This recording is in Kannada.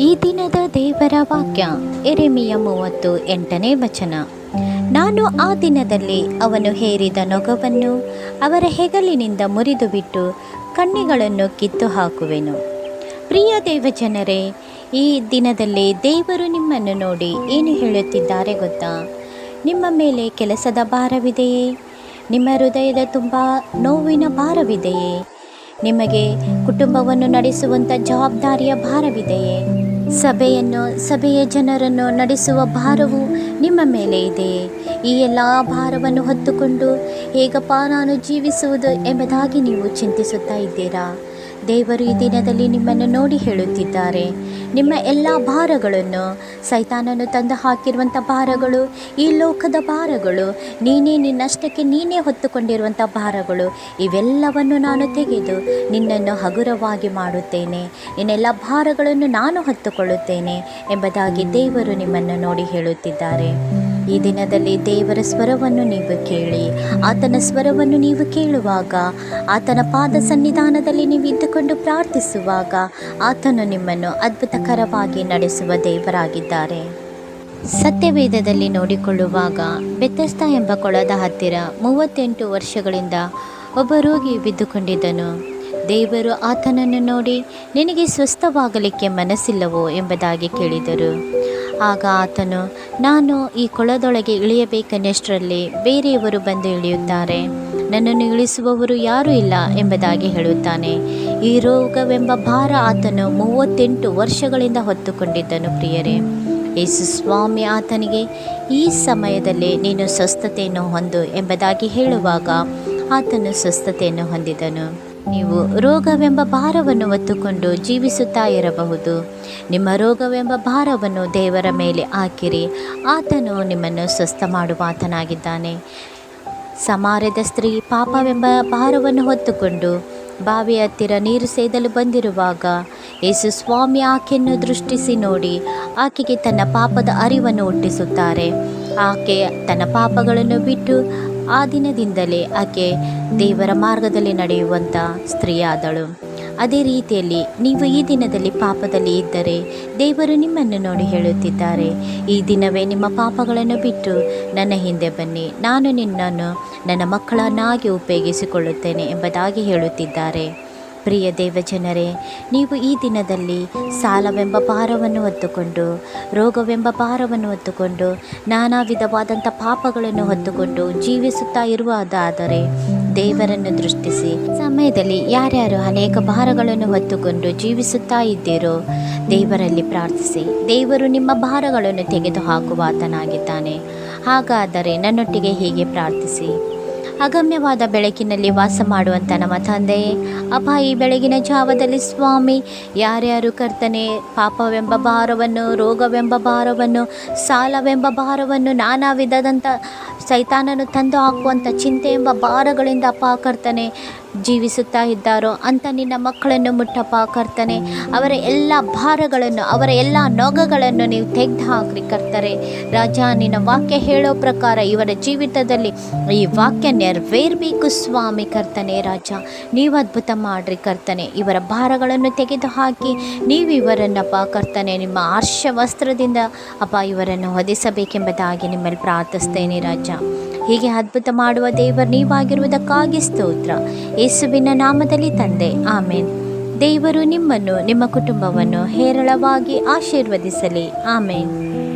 ಈ ದಿನದ ದೇವರ ವಾಕ್ಯ, ಎರೆಮಿಯ ಮೂವತ್ತು ಎಂಟನೇ ವಚನ. ನಾನು ಆ ದಿನದಲ್ಲಿ ಅವನು ಹೇರಿದ ನೊಗವನ್ನು ಅವರ ಹೆಗಲಿನಿಂದ ಮುರಿದು ಬಿಟ್ಟು ಕಣ್ಣಿಗಳನ್ನು ಕಿತ್ತು ಹಾಕುವೆನು ಪ್ರಿಯ ದೇವಜನರೇ, ಈ ದಿನದಲ್ಲಿ ದೇವರು ನಿಮ್ಮನ್ನು ನೋಡಿ ಏನು ಹೇಳುತ್ತಿದ್ದಾರೆ ಗೊತ್ತಾ? ನಿಮ್ಮ ಮೇಲೆ ಕೆಲಸದ ಭಾರವಿದೆಯೇ? ನಿಮ್ಮ ಹೃದಯದ ತುಂಬ ನೋವಿನ ಭಾರವಿದೆಯೇ? ನಿಮಗೆ ಕುಟುಂಬವನ್ನು ನಡೆಸುವಂಥ ಜವಾಬ್ದಾರಿಯ ಭಾರವಿದೆಯೇ? ಸಭೆಯನ್ನು, ಸಭೆಯ ಜನರನ್ನು ನಡೆಸುವ ಭಾರವು ನಿಮ್ಮ ಮೇಲೆ ಇದೆಯೇ ಈ ಎಲ್ಲ ಭಾರವನ್ನು ಹೊತ್ತುಕೊಂಡು ಹೇಗಪ್ಪ ನಾನು ಜೀವಿಸುವುದು ಎಂಬುದಾಗಿ ನೀವು ಚಿಂತಿಸುತ್ತಾ ಇದ್ದೀರಾ? ದೇವರು ಈ ದಿನದಲ್ಲಿ ನಿಮ್ಮನ್ನು ನೋಡಿ ಹೇಳುತ್ತಿದ್ದಾರೆ. ನಿಮ್ಮ ಎಲ್ಲ ಭಾರಗಳನ್ನು ಸೈತಾನನು ತಂದು ಹಾಕಿರುವಂಥ ಭಾರಗಳು, ಈ ಲೋಕದ ಭಾರಗಳು, ನೀನೇ ನಿನ್ನಷ್ಟಕ್ಕೆ ನೀನೇ ಹೊತ್ತುಕೊಂಡಿರುವಂಥ ಭಾರಗಳು, ಇವೆಲ್ಲವನ್ನು ನಾನು ತೆಗೆದು ನಿನ್ನನ್ನು ಹಗುರವಾಗಿ ಮಾಡುತ್ತೇನೆ. ನಿನ್ನೆಲ್ಲ ಭಾರಗಳನ್ನು ನಾನು ಹೊತ್ತುಕೊಳ್ಳುತ್ತೇನೆ ಎಂಬುದಾಗಿ ದೇವರು ನಿಮ್ಮನ್ನು ನೋಡಿ ಹೇಳುತ್ತಿದ್ದಾರೆ. ಈ ದಿನದಲ್ಲಿ ದೇವರ ಸ್ವರವನ್ನು ನೀವು ಕೇಳಿ. ಆತನ ಸ್ವರವನ್ನು ನೀವು ಕೇಳುವಾಗ, ಆತನ ಪಾದ ಸನ್ನಿಧಾನದಲ್ಲಿ ನೀವು ಇದ್ದುಕೊಂಡು ಪ್ರಾರ್ಥಿಸುವಾಗ, ಆತನು ನಿಮ್ಮನ್ನು ಅದ್ಭುತಕರವಾಗಿ ನಡೆಸುವ ದೇವರಾಗಿದ್ದಾರೆ. ಸತ್ಯವೇದದಲ್ಲಿ ನೋಡಿಕೊಳ್ಳುವಾಗ ಬೆತ್ತಸ್ತ ಎಂಬ ಕೊಳದ ಹತ್ತಿರ ಮೂವತ್ತೆಂಟು ವರ್ಷಗಳಿಂದ ಒಬ್ಬ ರೋಗಿ ಬಿದ್ದುಕೊಂಡಿದ್ದನು. ದೇವರು ಆತನನ್ನು ನೋಡಿ, ನಿನಗೆ ಸ್ವಸ್ಥವಾಗಲಿಕ್ಕೆ ಮನಸ್ಸಿಲ್ಲವೋ ಎಂಬುದಾಗಿ ಕೇಳಿದರು. ಆಗ ಆತನು, ನಾನು ಈ ಕೊಳದೊಳಗೆ ಇಳಿಯಬೇಕನ್ನಷ್ಟರಲ್ಲಿ ಬೇರೆಯವರು ಬಂದು ಇಳಿಯುತ್ತಾರೆ. ನನ್ನನ್ನು ಇಳಿಸುವವರು ಯಾರೂ ಇಲ್ಲ ಎಂಬುದಾಗಿ ಹೇಳುತ್ತಾನೆ. ಈ ರೋಗವೆಂಬ ಭಾರ ಆತನು ಮೂವತ್ತೆಂಟು ವರ್ಷಗಳಿಂದ ಹೊತ್ತುಕೊಂಡಿದ್ದನು, ಪ್ರಿಯರೇ. ಯೇಸು ಸ್ವಾಮಿ ಆತನಿಗೆ, ಈ ಸಮಯದಲ್ಲಿ ನೀನು ಸ್ವಸ್ಥತೆಯನ್ನು ಹೊಂದು ಎಂಬುದಾಗಿ ಹೇಳುವಾಗ ಆತನು ಸ್ವಸ್ಥತೆಯನ್ನು ಹೊಂದಿದನು. ನೀವು ರೋಗವೆಂಬ ಭಾರವನ್ನು ಹೊತ್ತುಕೊಂಡು ಜೀವಿಸುತ್ತಾ ಇರಬಹುದು. ನಿಮ್ಮ ರೋಗವೆಂಬ ಭಾರವನ್ನು ದೇವರ ಮೇಲೆ ಹಾಕಿರಿ. ಆತನು ನಿಮ್ಮನ್ನು ಸ್ವಸ್ಥ ಮಾಡುವ ಆತನಾಗಿದ್ದಾನೆ ಸಮಾರ್ಯದ ಸ್ತ್ರೀ ಪಾಪವೆಂಬ ಭಾರವನ್ನು ಹೊತ್ತುಕೊಂಡು ಬಾವಿ ಹತ್ತಿರ ನೀರು ಸೇದಲು ಬಂದಿರುವಾಗ ಯೇಸು ಸ್ವಾಮಿ ಆಕೆಯನ್ನು ದೃಷ್ಟಿಸಿ ನೋಡಿ ಆಕೆಗೆ ತನ್ನ ಪಾಪದ ಅರಿವನ್ನು ಹುಟ್ಟಿಸುತ್ತಾರೆ. ಆಕೆ ತನ್ನ ಪಾಪಗಳನ್ನು ಬಿಟ್ಟು ಆ ದಿನದಿಂದಲೇ ಆಕೆ ದೇವರ ಮಾರ್ಗದಲ್ಲಿ ನಡೆಯುವಂಥ ಸ್ತ್ರೀಯಾದಳು. ಅದೇ ರೀತಿಯಲ್ಲಿ ನೀವು ಈ ದಿನದಲ್ಲಿ ಪಾಪದಲ್ಲಿ ಇದ್ದರೆ ದೇವರು ನಿಮ್ಮನ್ನು ನೋಡಿ ಹೇಳುತ್ತಿದ್ದಾರೆ. ಈ ದಿನವೇ ನಿಮ್ಮ ಪಾಪಗಳನ್ನು ಬಿಟ್ಟು ನನ್ನ ಹಿಂದೆ ಬನ್ನಿ. ನಾನು ನಿನ್ನನ್ನು ನನ್ನ ಮಕ್ಕಳನ್ನಾಗಿ ಉಪಯೋಗಿಸಿಕೊಳ್ಳುತ್ತೇನೆ ಎಂಬುದಾಗಿ ಹೇಳುತ್ತಿದ್ದಾರೆ. ಪ್ರಿಯ ದೇವಜನರೇ, ನೀವು ಈ ದಿನದಲ್ಲಿ ಸಾಲವೆಂಬ ಭಾರವನ್ನು ಹೊತ್ತುಕೊಂಡು, ರೋಗವೆಂಬ ಭಾರವನ್ನು ಹೊತ್ತುಕೊಂಡು, ನಾನಾ ವಿಧವಾದಂಥ ಪಾಪಗಳನ್ನು ಹೊತ್ತುಕೊಂಡು ಜೀವಿಸುತ್ತಾ ಇರುವುದಾದರೆ ದೇವರನ್ನು ದೃಷ್ಟಿಸಿ. ಸಮಯದಲ್ಲಿ ಯಾರ್ಯಾರು ಅನೇಕ ಭಾರಗಳನ್ನು ಹೊತ್ತುಕೊಂಡು ಜೀವಿಸುತ್ತಾ ಇದ್ದೀರೋ, ದೇವರಲ್ಲಿ ಪ್ರಾರ್ಥಿಸಿ. ದೇವರು ನಿಮ್ಮ ಭಾರಗಳನ್ನು ತೆಗೆದು ಹಾಕುವ ಆತನಾಗಿದ್ದಾನೆ. ಹಾಗಾದರೆ ನನ್ನೊಟ್ಟಿಗೆ ಹೀಗೆ ಪ್ರಾರ್ಥಿಸಿ. ಅಗಮ್ಯವಾದ ಬೆಳಕಿನಲ್ಲಿ ವಾಸ ಮಾಡುವಂಥ ನಮ್ಮ ತಂದೆಯೇ ಅಪ್ಪ, ಈ ಬೆಳಗಿನ ಜಾವದಲ್ಲಿ ಸ್ವಾಮಿ, ಯಾರ್ಯಾರು ಕರ್ತನೆ, ಪಾಪವೆಂಬ ಭಾರವನ್ನು, ರೋಗವೆಂಬ ಭಾರವನ್ನು, ಸಾಲವೆಂಬ ಭಾರವನ್ನು, ನಾನಾ ವಿಧದಂಥ ಸೈತಾನನು ತಂದು ಹಾಕುವಂಥ ಚಿಂತೆ ಎಂಬ ಭಾರಗಳಿಂದ ಅಪ್ಪ ಕರ್ತನೆ ಜೀವಿಸುತ್ತಾ ಇದ್ದಾರೋ ಅಂತ ನಿನ್ನ ಮಕ್ಕಳನ್ನು ಮುಟ್ಟಪ್ಪ ಕರ್ತನೆ. ಅವರ ಎಲ್ಲ ಭಾರಗಳನ್ನು, ಅವರ ಎಲ್ಲ ನೊಗಗಳನ್ನು ನೀವು ತೆಗೆದು ಹಾಕ್ರಿ ಕರ್ತಾರೆ. ರಾಜ, ನಿನ್ನ ವಾಕ್ಯ ಹೇಳೋ ಪ್ರಕಾರ ಇವರ ಜೀವಿತದಲ್ಲಿ ಈ ವಾಕ್ಯ ನೆರವೇರಬೇಕು ಸ್ವಾಮಿ ಕರ್ತನೆ ರಾಜ. ನೀವು ಅದ್ಭುತ ಮಾಡ್ರಿ ಕರ್ತನೆ. ಇವರ ಭಾರಗಳನ್ನು ತೆಗೆದು ಹಾಕಿ ನೀವು ಇವರನ್ನಪ್ಪ ಕರ್ತನೆ, ನಿಮ್ಮ ಆರ್ಷ ವಸ್ತ್ರದಿಂದ ಅಪ್ಪ ಇವರನ್ನು ಹೊದಿಸಬೇಕೆಂಬುದಾಗಿ ನಿಮ್ಮಲ್ಲಿ ಪ್ರಾರ್ಥಿಸ್ತೇನೆ ರಾಜ. ಹೀಗೆ ಅದ್ಭುತ ಮಾಡುವ ದೇವರು ನೀವಾಗಿರುವುದಕ್ಕಾಗಿ ಸ್ತೋತ್ರ. ಯೇಸುವಿನ ನಾಮದಲ್ಲಿ ತಂದೆ, ಆಮೇನ್. ದೇವರು ನಿಮ್ಮನ್ನು, ನಿಮ್ಮ ಕುಟುಂಬವನ್ನು ಹೇರಳವಾಗಿ ಆಶೀರ್ವದಿಸಲಿ, ಆಮೇನ್.